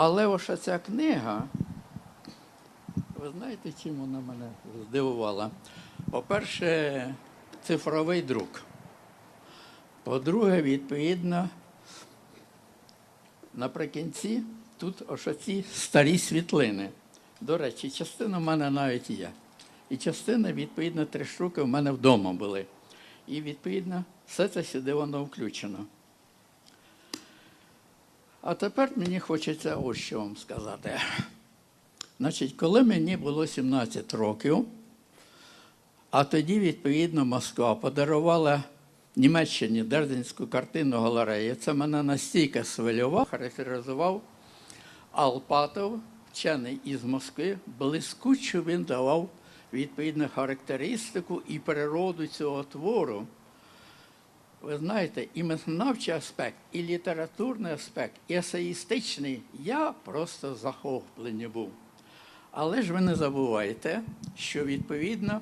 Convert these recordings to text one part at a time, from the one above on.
Але ось ця книга, ви знаєте, чим вона мене здивувала? По-перше, цифровий друк. По-друге, відповідно, наприкінці тут ось ці старі світлини. До речі, частина в мене навіть є. І частина, відповідно, три штуки в мене вдома були. І, відповідно, все це сюди воно включено. А тепер мені хочеться ось що вам сказати. Значить, коли мені було 17 років, а тоді, відповідно, Москва подарувала Німеччині Дерденську картинну галерею. Це мене настільки свилював, характеризував Алпатов, вчений із Москви, блискуче він давав відповідну характеристику і природу цього твору. Ви знаєте, і мистецький аспект, і літературний аспект, і есеїстичний. Я просто захоплений був. Але ж ви не забувайте, що відповідно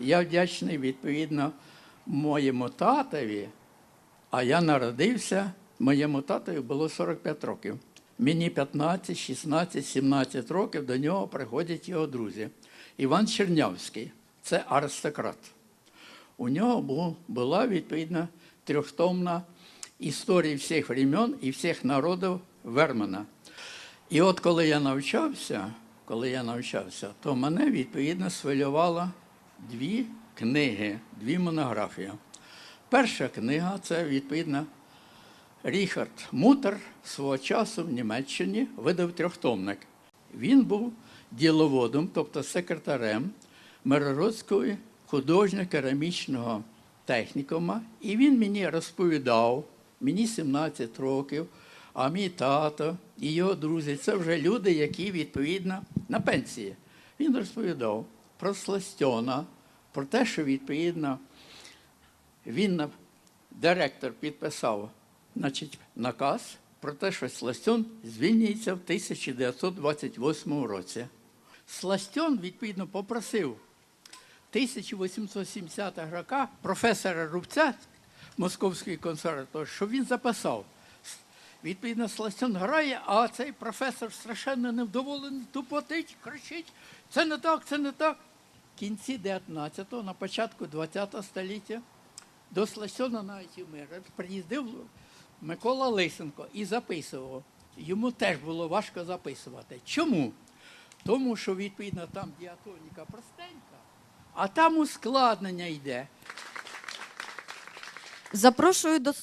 я вдячний відповідно моєму татові, а я народився, моєму татові було 45 років. Мені 15, 16, 17 років до нього приходять його друзі. Іван Чернявський це аристократ. У нього була відповідна трьохтомна історія всіх времен і всіх народів Вермана. І от коли я навчався, коли я навчався, то мене відповідно свилювало дві книги, дві монографії. Перша книга це відповідно Ріхард Мутер свого часу в Німеччині видав трьохтомник. Він був діловодом, тобто секретарем Мирородського художньо-керамічного технікума, і він мені розповідав, мені 17 років, а мій тато і його друзі це вже люди, які відповідно на пенсії. Він розповідав про Сластьона, про те, що відповідно він директор підписав значить, наказ про те, що Сластьон звільнюється в 1928 році. Сластьон, відповідно, попросив 1870 рока професора Рубця Московської консерваторії, щоб він записав. Відповідно, Сластьон грає, а цей професор страшенно невдоволений, тупотить, кричить. Це не так, це не так. В кінці 19-го, на початку 20-го століття до Сластьона навіть і приїздив Микола Лисенко і записував. Йому теж було важко записувати. Чому? Тому що, відповідно, там діатоніка простенька, а там ускладнення йде. Запрошую до слова.